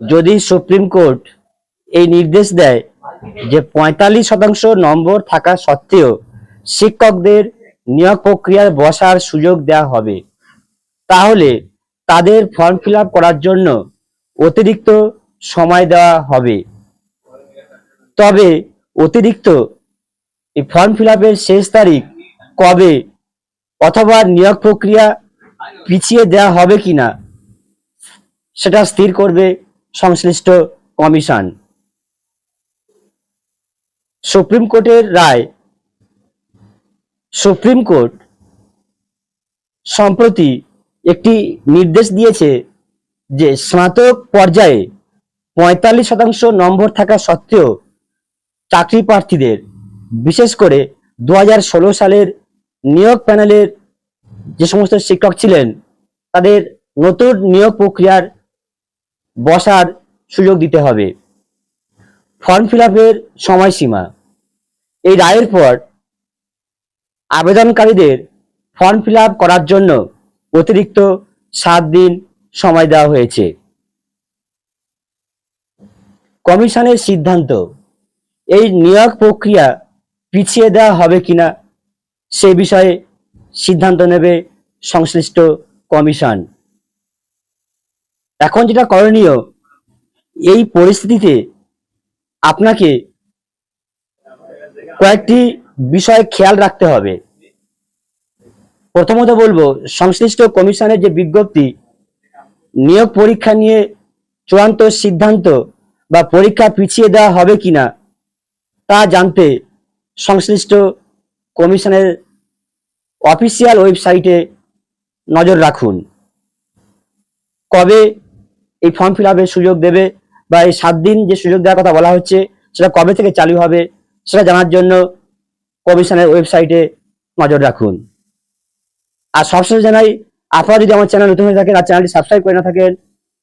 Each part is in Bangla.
যদি সুপ্রিম কোর্ট এই নির্দেশ দেয় যে পঁয়তাল্লিশ শতাংশ নম্বর থাকা সত্ত্বেও শিক্ষকদের নিয়োগ প্রক্রিয়ায় বসার সুযোগ দেওয়া হবে, তাহলে তাদের ফর্ম ফিল করার জন্য অতিরিক্ত সময় দেওয়া হবে। তবে অতিরিক্ত এই ফর্ম ফিল শেষ তারিখ কবে অথবা নিয়োগ প্রক্রিয়া পিছিয়ে দেওয়া হবে কিনা, সেটা স্থির করবে সংশ্লিষ্ট কমিশন। সুপ্রিম কোর্টের রায়, সুপ্রিম কোর্ট সম্প্রতি একটি নির্দেশ দিয়েছে যে স্নাতক পর্যায়ে পঁয়তাল্লিশ শতাংশ নম্বর থাকা সত্ত্বেও চাকরি প্রার্থীদের, বিশেষ করে দু হাজার ষোলো সালের নিয়োগ প্যানেলের যে সমস্ত শিক্ষক ছিলেন, তাদের নতুন নিয়োগ প্রক্রিয়ার বসার সুযোগ দিতে হবে। ফর্ম ফিল আপের সময়সীমা। এই রায়ের পর আবেদনকারীদের ফর্ম ফিল আপ করার জন্য অতিরিক্ত সাত দিন সময় দেওয়া হয়েছে। কমিশনের সিদ্ধান্ত, এই নিয়োগ প্রক্রিয়া পিছিয়ে দেওয়া হবে কিনা সে বিষয়ে সিদ্ধান্ত নেবে সংশ্লিষ্ট কমিশন। এখন যেটা করণীয়, এই পরিস্থিতিতে আপনাকে কয়েকটি বিষয় খেয়াল রাখতে হবে। প্রথমত বলব, সংশ্লিষ্ট কমিশনের যে বিজ্ঞপ্তি, নিয়োগ পরীক্ষা নিয়ে চূড়ান্ত সিদ্ধান্ত বা পরীক্ষা পিছিয়ে দেওয়া হবে কিনা, তা জানতে সংশ্লিষ্ট কমিশনের অফিসিয়াল ওয়েবসাইটে নজর রাখুন। কবে এই ফর্ম ফিল আপের সুযোগ দেবে বা এই সাত দিন যে সুযোগ দেওয়ার কথা বলা হচ্ছে, সেটা কবে থেকে চালু হবে, সেটা জানার জন্য কমিশনের ওয়েবসাইটে নজর রাখুন। আর সবশেষে জানাই, আপনারা যদি আমার চ্যানেল নতুন হয়ে থাকেন আর চ্যানেলটি সাবস্ক্রাইব করে না থাকেন,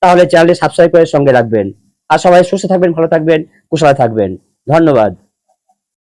তাহলে চ্যানেলটি সাবস্ক্রাইব করে সঙ্গে রাখবেন। আর সবাই সুস্থ থাকবেন, ভালো থাকবেন, কুশলে থাকবেন। ধন্যবাদ।